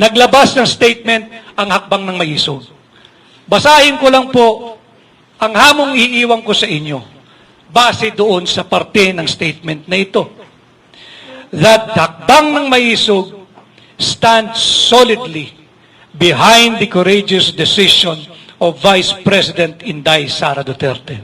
naglabas ng statement ang hakbang ng mayisog. Basahin ko lang po ang hamong iiwan ko sa inyo base doon sa parte ng statement na ito. That hakbang ng mayisog stands solidly behind the courageous decision of Vice President Inday Sara Duterte.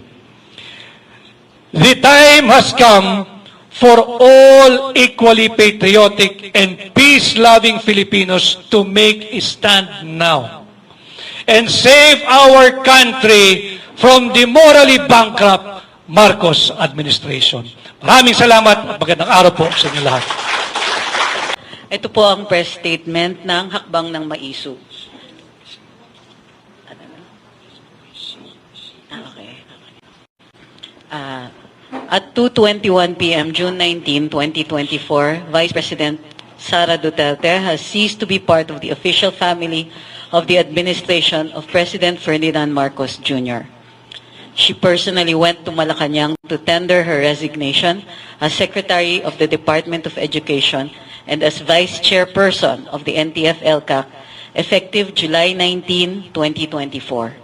The time has come for all equally patriotic and peace-loving Filipinos to make a stand now and save our country from the morally bankrupt Marcos administration. Maraming salamat at magandang araw po sa inyo lahat. Ito po ang press statement ng Hakbang ng na? Ah, okay. Ah, at 2.21 p.m., June 19, 2024, Vice President Sara Duterte has ceased to be part of the official family of the administration of President Ferdinand Marcos Jr. She personally went to Malacanang to tender her resignation as Secretary of the Department of Education and as Vice Chairperson of the NTF-ELCAC effective July 19, 2024.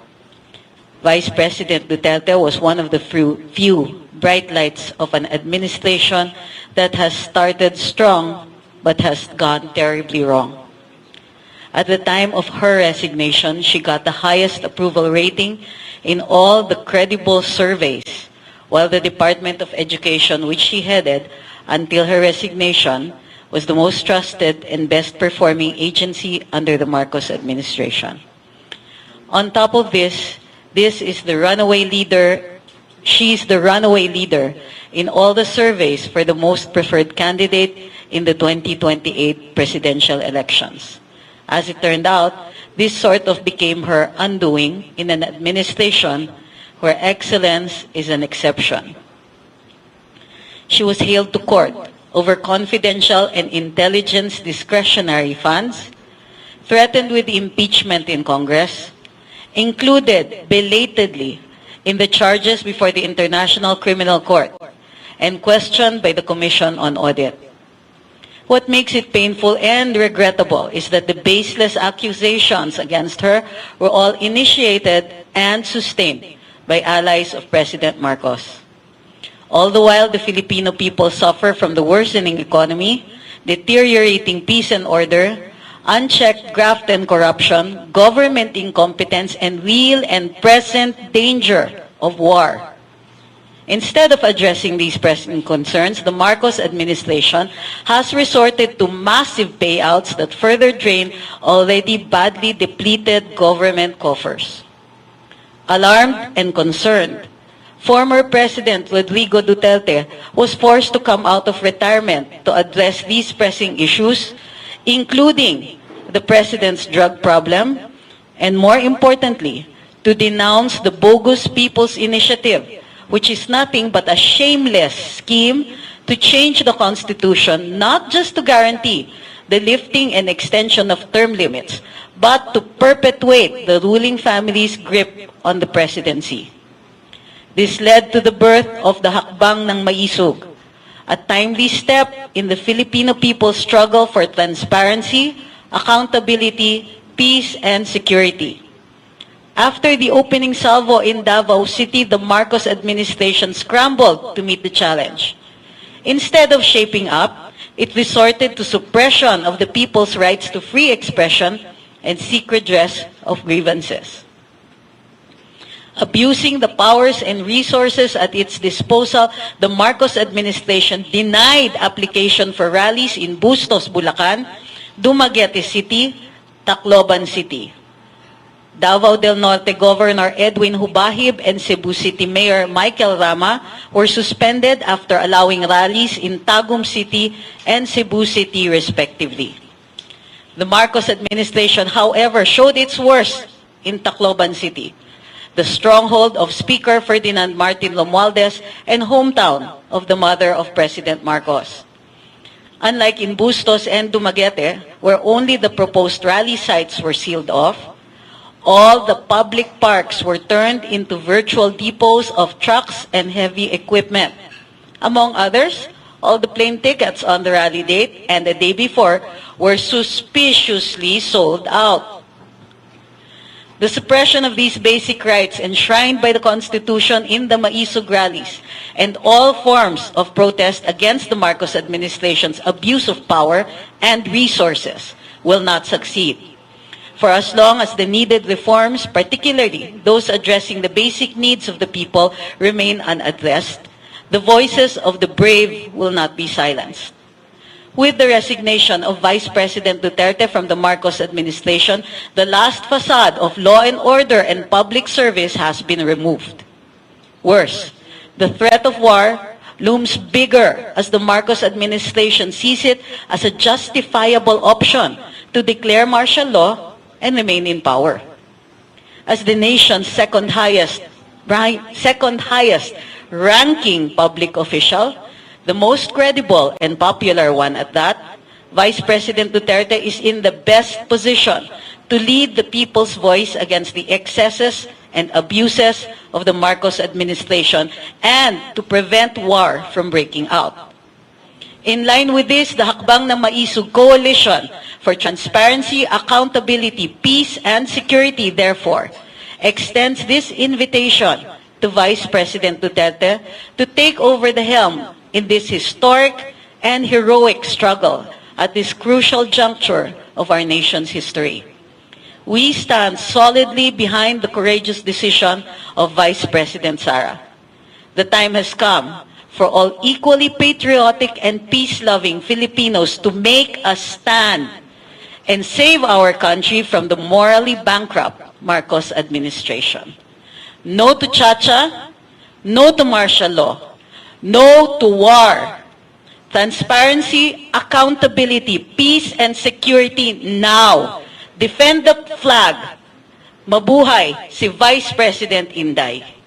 Vice President Duterte was one of the few, bright lights of an administration that has started strong but has gone terribly wrong. At the time of her resignation, she got the highest approval rating in all the credible surveys, while the Department of Education, which she headed until her resignation, was the most trusted and best performing agency under the Marcos administration. On top of this, this is the runaway leader, she's the runaway leader in all the surveys for the most preferred candidate in the 2028 presidential elections. As it turned out, this sort of became her undoing in an administration where excellence is an exception. She was hailed to court over confidential and intelligence discretionary funds, threatened with impeachment in Congress, included belatedly in the charges before the International Criminal Court, and questioned by the Commission on Audit. What makes it painful and regrettable is that the baseless accusations against her were all initiated and sustained by allies of President Marcos. All the while, the Filipino people suffer from the worsening economy, deteriorating peace and order, unchecked graft and corruption, government incompetence, and real and present danger of war. Instead of addressing these pressing concerns, the Marcos administration has resorted to massive payouts that further drain already badly depleted government coffers. Alarmed and concerned, former President Rodrigo Duterte was forced to come out of retirement to address these pressing issues, including the President's drug problem, and more importantly, to denounce the bogus People's Initiative, which is nothing but a shameless scheme to change the Constitution, not just to guarantee the lifting and extension of term limits, but to perpetuate the ruling family's grip on the presidency. This led to the birth of the Hakbang ng Maisog, a timely step in the Filipino people's struggle for transparency, accountability, peace, and security. After the opening salvo in Davao City, the Marcos administration scrambled to meet the challenge. Instead of shaping up, it resorted to suppression of the people's rights to free expression and seek redress of grievances. Abusing the powers and resources at its disposal, the Marcos administration denied application for rallies in Bustos, Bulacan, Dumaguete City, Tacloban City. Davao del Norte Governor Edwin Hubahib and Cebu City Mayor Michael Rama were suspended after allowing rallies in Tagum City and Cebu City respectively. The Marcos administration, however, showed its worst in Tacloban City, the stronghold of Speaker Ferdinand Martin Romualdez and hometown of the mother of President Marcos. Unlike in Bustos and Dumaguete, where only the proposed rally sites were sealed off, all the public parks were turned into virtual depots of trucks and heavy equipment. Among others, all the plane tickets on the rally date and the day before were suspiciously sold out. The suppression of these basic rights enshrined by the Constitution in the Maisog rallies and all forms of protest against the Marcos administration's abuse of power and resources will not succeed. For as long as the needed reforms, particularly those addressing the basic needs of the people, remain unaddressed, the voices of the brave will not be silenced. With the resignation of Vice President Duterte from the Marcos administration, the last facade of law and order and public service has been removed. Worse, the threat of war looms bigger as the Marcos administration sees it as a justifiable option to declare martial law and remain in power. As the nation's second highest, second highest ranking public official, the most credible and popular one at that, Vice President Duterte is in the best position to lead the people's voice against the excesses and abuses of the Marcos administration and to prevent war from breaking out. In line with this, the Hakbang na Maisug Coalition for Transparency, Accountability, Peace, and Security, therefore, extends this invitation to Vice President Duterte to take over the helm in this historic and heroic struggle at this crucial juncture of our nation's history. We stand solidly behind the courageous decision of Vice President Sara. The time has come for all equally patriotic and peace-loving Filipinos to make a stand and save our country from the morally bankrupt Marcos administration. No to Chacha, no to martial law, no to war. Transparency, accountability, peace, and security now. Defend the flag. Mabuhay si Vice President Inday.